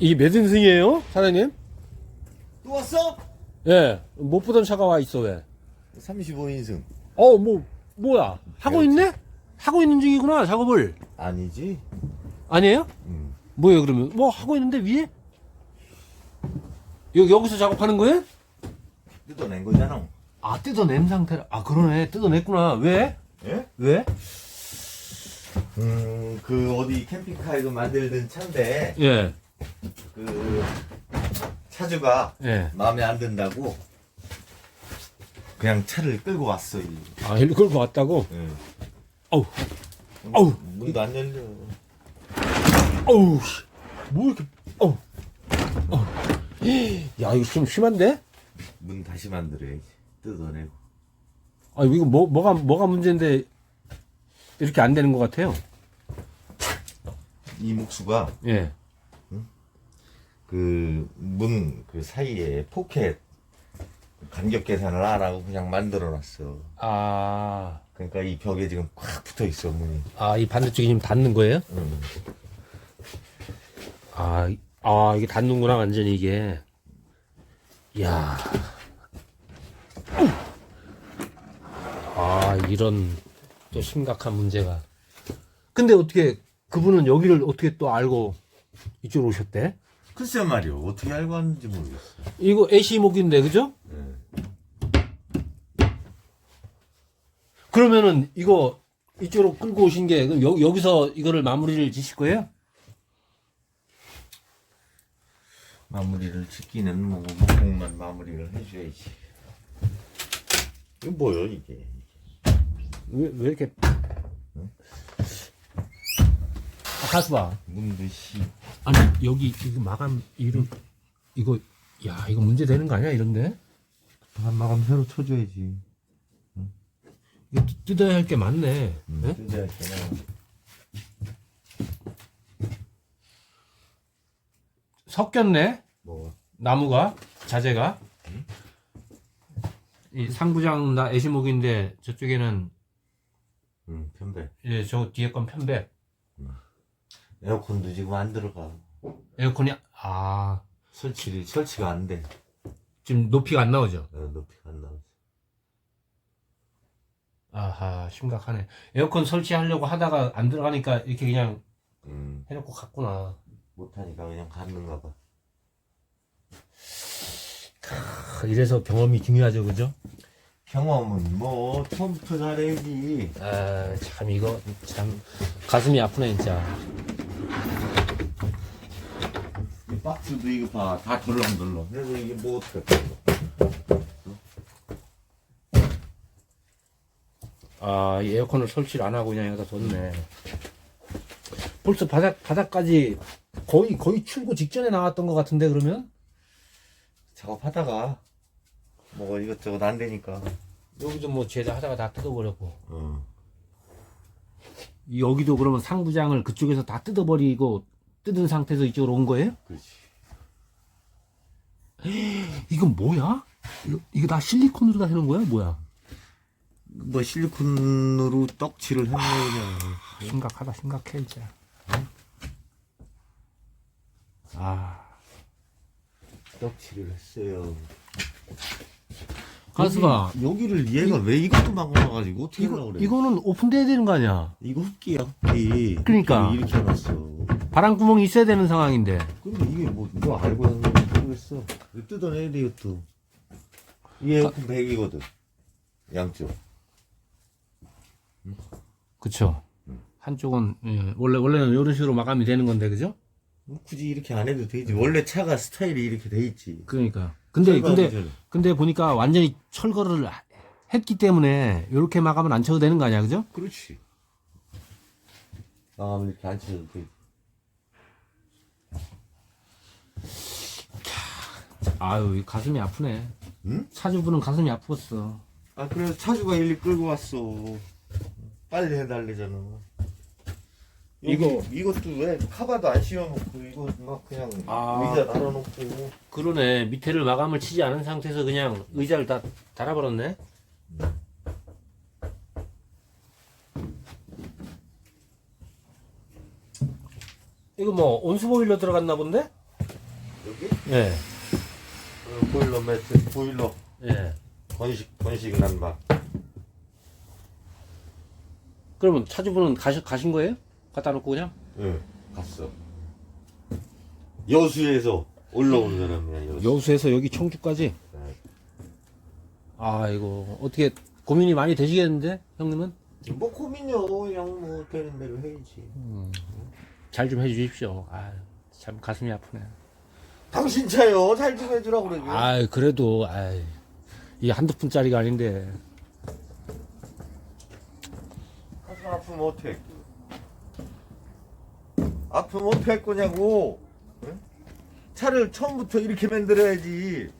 이게 몇 인승이에요? 사장님? 또 왔어? 예. 못 보던 차가 와 있어, 왜? 35인승. 어, 뭐, 뭐야? 하고 있네? 하고 있는 중이구나, 작업을. 아니지? 아니에요? 응. 뭐예요, 그러면? 뭐 하고 있는데, 위에? 여기, 여기서 작업하는 거예요? 뜯어낸 거잖아. 아, 뜯어낸 상태라. 아, 그러네. 뜯어냈구나. 왜? 예? 왜? 음, 그 어디 캠핑카에서 만들던 차인데, 예. 그 차주가 예. 마음에 안 든다고 그냥 차를 끌고 왔어. 이. 아, 일로 끌고 왔다고? 예. 어우, 어우. 문도 안 열려. 어우, 씨. 뭐 이렇게, 어우. 어우. 야, 이거 좀 심한데? 문 다시 만들어야지. 뜯어내고. 아, 이거 뭐, 뭐가, 뭐가 문제인데, 이렇게 안 되는 것 같아요. 이 목수가 예. 그 문 그 사이에 포켓 간격 계산을 안 하고 그냥 만들어 놨어. 아, 그러니까 이 벽에 지금 꽉 붙어 있어, 문이. 아, 이 반대쪽이 지금 닿는 거예요? 응. 아, 이- 아, 이게 닿는구나, 완전히 이게. 이야. 아, 이런 또 심각한 문제가. 근데 어떻게, 그분은 여기를 어떻게 또 알고 이쪽으로 오셨대? 글쎄 말이요. 어떻게 알고 왔는지 모르겠어. 이거 애시목인데, 그죠? 예. 그러면은 이거 이쪽으로 끌고 오신 게 그럼 여, 여기서 이거를 마무리를 지실 거예요? 마무리를 짓기는 뭐 목공만 마무리를 해줘야지. 이거 뭐요 이게? 왜, 왜 이렇게 아, 가수 봐. 문도 씨. 아니 여기 이거 마감 이름 이거 야 이거 문제 되는 거 아니야 이런데? 아, 마감 새로 쳐줘야지. 이거 뜯- 뜯어야 할 게 많네. 응? 네? 뜯어야 했잖아. 섞였네 뭐 나무가 자재가 이 상부장 나 애시목인데 저쪽에는 응, 편백. 예, 저 뒤에 건 편백 에어컨도 지금 안 들어가. 에어컨이 아 설치 설치가 안 돼. 지금 높이가 안 나오죠? 어, 높이가 안 나오지. 아하 심각하네 에어컨 설치하려고 하다가 안 들어가니까 이렇게 그냥 음, 해놓고 갔구나 못하니까 그냥 갔는가 봐. 크, 이래서 경험이 중요하죠 그죠? 경험은 뭐 처음부터 잘해야지. 아 참 이거 참 가슴이 아프네 진짜 이 박스도 이거 봐. 다 덜렁덜렁. 그래서 이게 뭐 어떡해. 아, 이 에어컨을 설치를 안 하고 그냥 여기다 뒀네. 벌써 바닥, 바닥까지 거의, 거의 출고 직전에 나왔던 것 같은데, 그러면? 작업하다가 뭐 이것저것 안 되니까. 여기도 뭐 죄다 하다가 다 뜯어버렸고. 어. 여기도 그러면 상부장을 그쪽에서 다 뜯어버리고, 뜯은 상태에서 이쪽으로 온 거예요? 그렇지. 이건 뭐야? 이거, 이거 다 실리콘으로 다 해놓은 거야? 뭐야? 뭐 실리콘으로 떡칠을 했네 그냥. 심각하다, 심각해, 진짜. 아. 떡칠을 했어요. 가스봐. 여기, 여기를 얘가 왜 이것도 막아놔가지고 어떻게 이거, 하려고 그래? 이거는 오픈돼야 되는 거 아니야? 이거 흡기야 흡기. 그러니까. 이렇게 해놨어. 바람구멍이 있어야 되는 상황인데. 근데 이게 뭐 누가 알고 했는지 모르겠어. 돼 이것도. 이 에어컨 100이거든. 양쪽. 그쵸. 한쪽은, 예, 원래, 원래는 이런 식으로 마감이 되는 건데, 그죠? 뭐 굳이 이렇게 안 해도 되지. 원래 차가 스타일이 이렇게 돼 있지. 그러니까. 근데, 철거하기 근데, 전에. 근데 보니까 완전히 철거를 했기 때문에, 이렇게 마감은 안 쳐도 되는 거 아니야, 그죠? 그렇지. 아, 이렇게 안 쳐도 돼. 아유, 이 가슴이 아프네. 응? 차주분은 가슴이 아팠어. 아, 그래서 차주가 일리 끌고 왔어. 빨리 해달래잖아. 이거- 이것도 왜 카바도 안 씌워놓고 이거 막 그냥 아. 의자 달아놓고 그러네. 밑에를 마감을 치지 않은 상태에서 그냥 의자를 다 달아버렸네. 이거 뭐, 온수보일러 들어갔나 본데? 예. 어, 보일러 매트, 보일러. 예. 건식, 건식 난방. 그러면 차주분은 가시, 가신 거예요? 갖다 놓고 그냥? 응, 갔어. 여수에서 올라온 사람이야, 여수. 여수에서 여기 청주까지? 네. 아, 이거, 어떻게, 고민이 많이 되시겠는데, 형님은? 뭐 고민이요, 그냥 뭐 되는 대로 해야지. 잘좀 해주십시오. 아, 참 가슴이 아프네. 당신 차요, 잘 좀 해주라고 그러게. 아, 그래도, 아, 이게 한두 푼짜리가 아닌데. 가슴 아프면 어떡해. 아프면 어떡할 거냐고. 응? 차를 처음부터 이렇게 만들어야지.